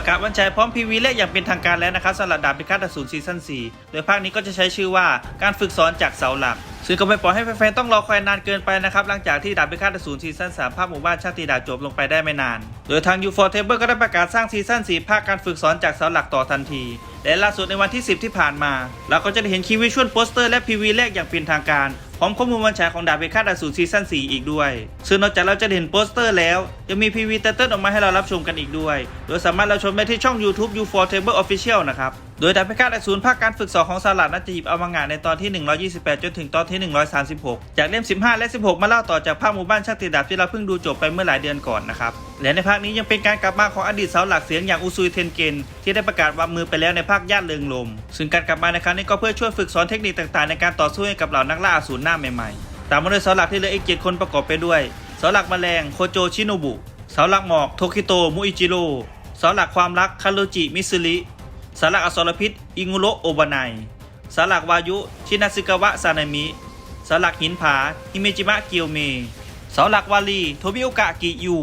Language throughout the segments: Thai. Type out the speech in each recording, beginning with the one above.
ประกาศวันฉายพร้อมพีวีแรกอย่างเป็นทางการแล้วนะครับสำหรับดาบพิฆาตอสูรซีซั่น4โดยภาคนี้ก็จะใช้ชื่อว่าการฝึกสอนจากเสาหลัก ซึ่งก็ไม่ปล่อยให้แฟนๆต้องรอคอยนานเกินไปนะครับหลังจากที่ดาบพิฆาตอสูรซีซั่น3ภาคหมู่บ้านชาติดาจบลงไปได้ไม่นาน โดยทาง U4 Table ก็ได้ประกาศสร้างซีซั่น4ภาคการฝึกสอนจากเสาหลักต่อทันทีและล่าสุดในวันที่ 10 ที่ผ่านมา เราก็จะได้เห็นคีวิชวลโปสเตอร์และพีวีแรกอย่างเป็นทางการ พร้อมข้อมูลวันฉายของดาบพิฆาดอสูรซีซั่น4อีกด้วย ซึ่งนอกจากเราจะเห็นโปสเตอร์แล้วยังมีพีวีเตอร์ออกมาให้เรารับชมกันอีกด้วย โดยสามารถเราชมได้ที่ช่อง YouTube U4 Table Official นะครับ โดยดาบพิฆาตอสูรภาคการฝึกสอนของสลัดน่าจะหยิบเอามังงะในตอนที่ 128 จนถึงตอนที่ 136 จากเล่ม 15 และ 16 มาเล่าต่อจากภาคหมู่บ้านชาติดาบที่เราเพิ่งดูจบไปเมื่อหลายเดือนก่อนนะครับ และในภาคนี้ยังเป็นการกลับมาของอดีตเสาหลักเสียงอย่างอุซุยเทนเกนที่ได้ประกาศวางมือไปแล้วในภาคย่านเริงลม ซึ่งการกลับมาในครั้งนี้ก็เพื่อช่วยฝึกสอนเทคนิคต่างๆ ในการต่อสู้ให้กับเหล่านักล่าอสูรหน้าใหม่ๆ ตามมาด้วยเสาหลักที่เหลืออีกเจ็ดคนประกอบไปด้วยเสาหลักแมลงโคโจชิโนบุเสาหลักหมอกโทคิโตมุอิจิโร่เสาหลักความรักคาโรจิมิซึริ สาหลักอสรพิษ อิงุโรโอบานายสาหลักวายุ ชินาซึกาวะซานามิสาหลักหินผาฮิเมจิมะเกียวเมเสาหลักวาลีโทบิโอกะกิยู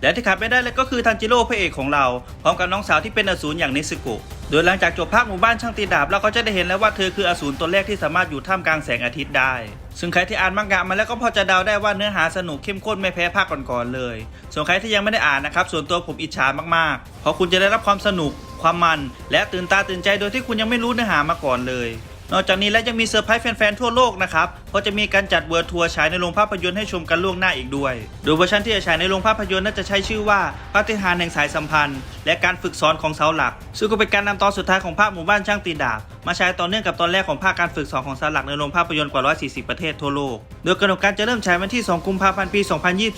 และที่ขาดไม่ได้เลยก็คือทันจิโร่พระเอกของเรา พร้อมกับน้องสาวที่เป็นอสูรอย่างเนซึโกะโดยหลังจากจบภาคหมู่บ้านช่างตีดาบเราก็จะได้เห็นแล้วว่าเธอคืออสูรตัวแรกที่สามารถอยู่ท่ามกลางแสงอาทิตย์ได้ ซึ่งใครที่อ่านมังงะมาแล้วก็พอจะเดาได้ว่าเนื้อหาสนุกเข้มข้นไม่แพ้ภาคก่อนๆเลย ส่วนใครที่ยังไม่ได้อ่านนะครับส่วนตัวผมอิจฉามากๆเพราะคุณจะได้รับความสนุก ความมัน และตื่นตาตื่นใจโดยที่คุณยังไม่รู้เนื้อหามาก่อนเลย นอกจากนี้และยังมีเซอร์ไพรส์แฟนๆทั่วโลกนะครับเพราะจะมีการจัดเวิร์ทัวร์ฉายในโรงภาพยนตร์ให้ชมกันล่วงหน้าอีกด้วย โดยเวอร์ชันที่จะฉายในโรงภาพยนตร์น่าจะใช้ชื่อว่าปาฏิหาริย์แห่งสายสัมพันธ์ และการฝึกสอนของเสาหลัก ซึ่งก็เป็นการนำตอนสุดท้ายของภาคหมู่บ้านช่างตีดาบมาฉายต่อเนื่องกับตอนแรกของภาคการฝึกสอนของสลักในโรงภาพยนตร์กว่า 140 ประเทศทั่วโลก โดยกำหนดการจะเริ่มฉายวันที่ 2 กุมภาพันธ์ ปี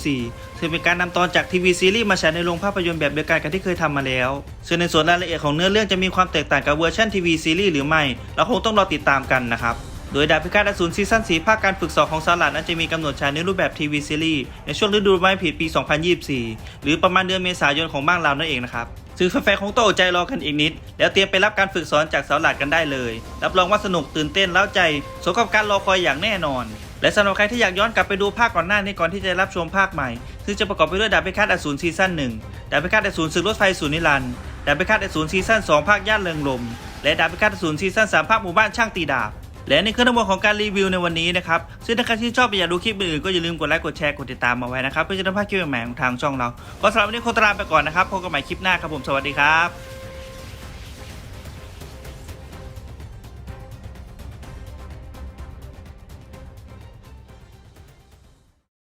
2024 ซึ่งเป็นการนำตอนจากทีวีซีรีส์มาฉายในโรงภาพยนตร์แบบเดียวกันกับที่เคยทำมาแล้ว ซึ่งในส่วนรายละเอียดของเนื้อเรื่องจะมีความแตกต่างกับเวอร์ชันทีวีซีรีส์หรือไม่ เราคงต้องรอติดตามกันนะครับโดยดาบพิฆาตอสูรซีซั่น4ภาคการฝึกสอนของซาลัดนั้นจะมีกำหนดฉายในรูปแบบทีวีซีรีส์ในช่วงฤดูใบไม้ผลิปี 2024 หรือประมาณเดือนเมษายนของบ้านเรานั่นเองนะครับ ซึ่งแฟนๆคงต้องอดใจรอกันอีกนิด แล้วเตรียมไปรับการฝึกสอนจากเสาหลักกันได้เลย รับรองว่าสนุกตื่นเต้นเล้าใจสมกับการรอคอยอย่างแน่นอน และสำหรับใครที่อยากย้อนกลับไปดูภาคก่อนหน้านี้ก่อนที่จะรับชมภาคใหม่ ซึ่งจะประกอบไปด้วยดาบพิฆาตอสูรซีซั่น1ดาบพิฆาตอสูรศึกรถไฟสูนิรันดร์ดาบพิฆาตอสูรซีซั่น2ภาคย่านเริงลมและดาบพิฆาตอสูรซีซั่น3ภาคหมู่บ้านช่างตีดาบ และนี่คือทั้งหมดของการรีวิวในวันนี้นะครับซึ่งถ้าใครที่ชอบอยากดูคลิปอื่นๆก็อย่าลืมกดไลค์กดแชร์กดติดตามมาไว้นะครับเพื่อจะได้ไม่พลาดคลิปใหม่ๆของทางช่องเรา ก็สำหรับวันนี้โคตรลาไปก่อนนะครับพบกันใหม่คลิปหน้าครับผมสวัสดีครับ